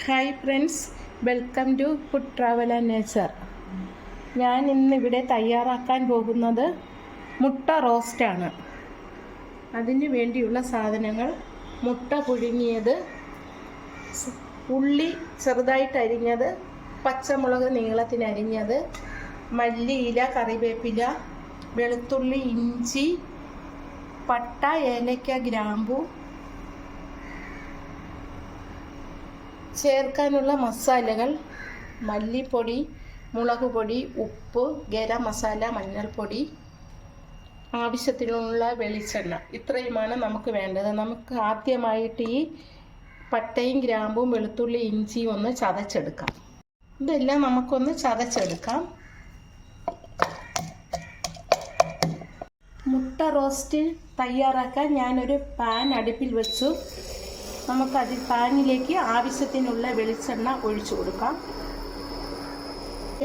Hi friends welcome to food travel and nature ഞാൻ ഇന്നിവിടെ തയ്യാറാക്കാൻ പോകുന്നത് മുട്ട റോസ്റ്റാണ് അതിന് വേണ്ടിയുള്ള സാധനങ്ങൾ മുട്ട പുഴുങ്ങിയത് ഉള്ളി ചെറുതായിട്ട് അരിഞ്ഞത് പച്ചമുളക് നീളത്തിന് അരിഞ്ഞത് മല്ലിയില കറിവേപ്പില വെളുത്തുള്ളി ഇഞ്ചി പട്ട ഏലക്ക ഗ്രാമ്പു ചേർക്കാനുള്ള മസാലകൾ മല്ലിപ്പൊടി മുളക് പൊടി ഉപ്പ് ഗരം മസാല മഞ്ഞൾപ്പൊടി. ആവശ്യത്തിനുള്ള വെളിച്ചെണ്ണ. ഇത്രയുമാണ് നമുക്ക് വേണ്ടത്. നമുക്ക് ആദ്യമായിട്ട് ഈ പട്ടയും ഗ്രാമ്പും വെളുത്തുള്ളി ഇഞ്ചിയും ഒന്ന് ചതച്ചെടുക്കാം. ഇതെല്ലാം നമുക്കൊന്ന് ചതച്ചെടുക്കാം. മുട്ട റോസ്റ്റ് തയ്യാറാക്കാൻ ഞാനൊരു പാൻ അടുപ്പിൽ വെച്ചു. നമുക്കതിൽ പാനിലേക്ക് ആവശ്യത്തിനുള്ള വെളിച്ചെണ്ണ ഒഴിച്ചു കൊടുക്കാം.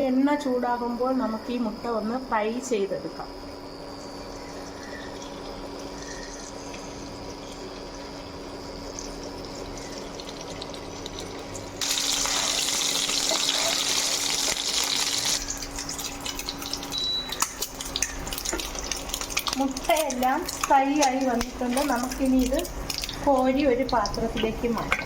എണ്ണ ചൂടാകുമ്പോൾ നമുക്ക് ഈ മുട്ട ഒന്ന് ഫ്രൈ ചെയ്തെടുക്കാം. മുട്ടയെല്ലാം ഫ്രൈ ആയി വന്നിട്ടുണ്ട്. നമുക്കിനി ഇത് കോരി ഒരു പാത്രത്തിലേക്ക് മാറ്റാം.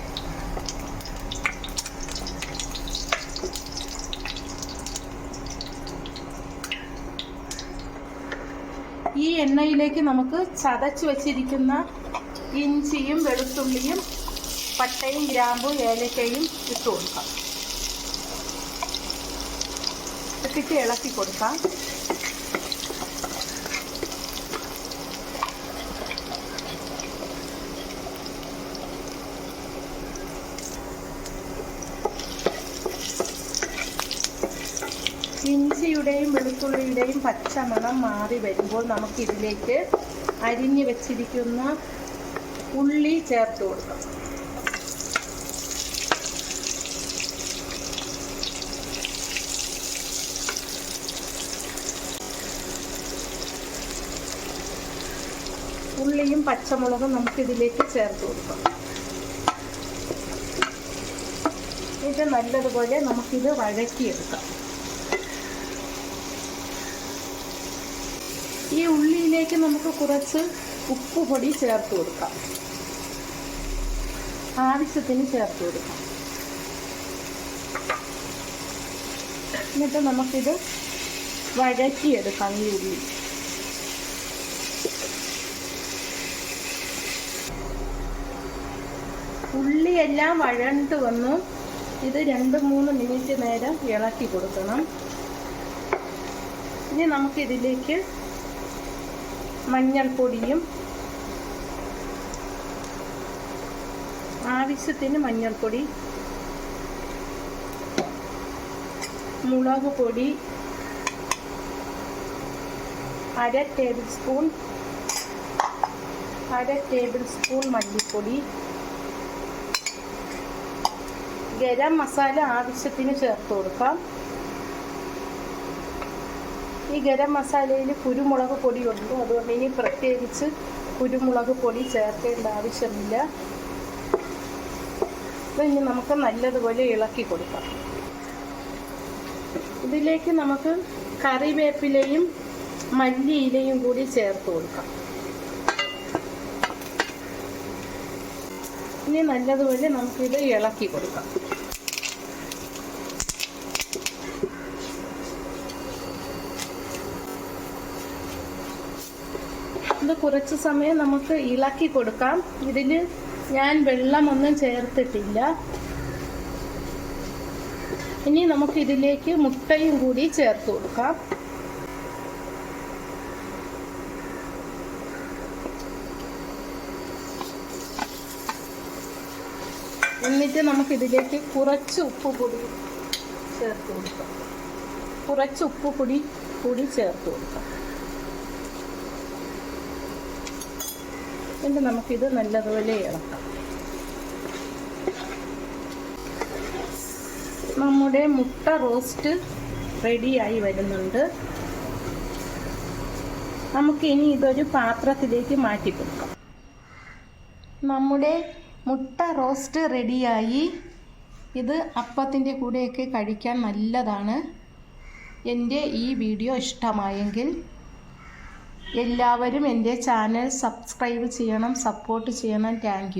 ഈ എണ്ണയിലേക്ക് നമുക്ക് ചതച്ച് വച്ചിരിക്കുന്ന ഇഞ്ചിയും വെളുത്തുള്ളിയും പട്ടയും ഗ്രാമ്പും ഏലക്കയും ഇട്ട് കൊടുക്കാം. ഇട്ടിട്ട് ഇളക്കി കൊടുക്കാം. ഇഞ്ചിയുടെയും വെളുത്തുള്ളിയുടെയും പച്ചമണം മാറി വരുമ്പോൾ നമുക്കിതിലേക്ക് അരിഞ്ഞു വെച്ചിരിക്കുന്ന ഉള്ളി ചേർത്ത് കൊടുക്കാം. ഉള്ളിയും പച്ചമുളകും നമുക്കിതിലേക്ക് ചേർത്ത് കൊടുക്കാം. ഇത് നല്ലതുപോലെ നമുക്കിത് വഴക്കിയെടുക്കാം ഈ ഉള്ളിയിലേക്ക് നമുക്ക് കുറച്ച് ഉപ്പ് പൊടി ചേർത്ത് കൊടുക്കാം. ആവശ്യത്തിന് ചേർത്ത് കൊടുക്കാം. എന്നിട്ട് നമുക്കിത് വഴറ്റിയെടുക്കാം ഈ ഉള്ളി. ഉള്ളിയെല്ലാം വഴണ്ട് വന്നു. ഇത് രണ്ട് മൂന്ന് മിനിറ്റ് നേരം ഇളക്കി കൊടുക്കണം. ഇനി നമുക്കിതിലേക്ക് മഞ്ഞൾപ്പൊടിയും ആവശ്യത്തിന് മഞ്ഞൾപ്പൊടി മുളക് പൊടി അര ടേബിൾ സ്പൂൺ അര ടേബിൾ സ്പൂൺ മല്ലിപ്പൊടി. ഗരം മസാല ആവശ്യത്തിന് ചേർത്ത് കൊടുക്കാം. ഈ ഗരം മസാലയിൽ കുരുമുളക് ഉണ്ട്. അതുകൊണ്ട് ഇനി പ്രത്യേകിച്ച് കുരുമുളക് പൊടി ചേർക്കേണ്ട ആവശ്യമില്ല. ഇനി നമുക്ക് നല്ലതുപോലെ ഇളക്കി കൊടുക്കാം. ഇതിലേക്ക് നമുക്ക് കറിവേപ്പിലയും മല്ലിയിലയും കൂടി ചേർത്ത് കൊടുക്കാം. ഇനി നല്ലതുപോലെ നമുക്കിത് ഇളക്കി കൊടുക്കാം. ഇത് കുറച്ച് സമയം നമുക്ക് ഇളക്കി കൊടുക്കാം. ഇതിൽ ഞാൻ വെള്ളമൊന്നും ചേർത്തിട്ടില്ല. ഇനി നമുക്ക് ഇതിലേക്ക് മുട്ടയും കൂടി ചേർത്ത് കൊടുക്കാം. എന്നിട്ട് നമുക്ക് ഇതിലേക്ക് കുറച്ച് ഉപ്പ് പൊടി ചേർത്ത് കൊടുക്കാം. കുറച്ച് ഉപ്പ് പൊടി കൂടി ചേർത്ത് കൊടുക്കാം. എന്നിട്ട് നമുക്കിത് നല്ലതുപോലെ ഇളക്കാം. നമ്മുടെ മുട്ട റോസ്റ്റ് റെഡിയായി വരുന്നുണ്ട്. നമുക്ക് ഇനി ഇതൊരു പാത്രത്തിലേക്ക് മാറ്റി കൊടുക്കാം നമ്മുടെ മുട്ട റോസ്റ്റ് റെഡിയായി ഇത് അപ്പത്തിന്റെ കൂടെയൊക്കെ കഴിക്കാൻ നല്ലതാണ്. എന്റെ ഈ വീഡിയോ ഇഷ്ടമായെങ്കിൽ എല്ലാവരും എന്റെ ചാനൽ സബ്സ്ക്രൈബ് ചെയ്യണം സപ്പോർട്ട് ചെയ്യണം. താങ്ക്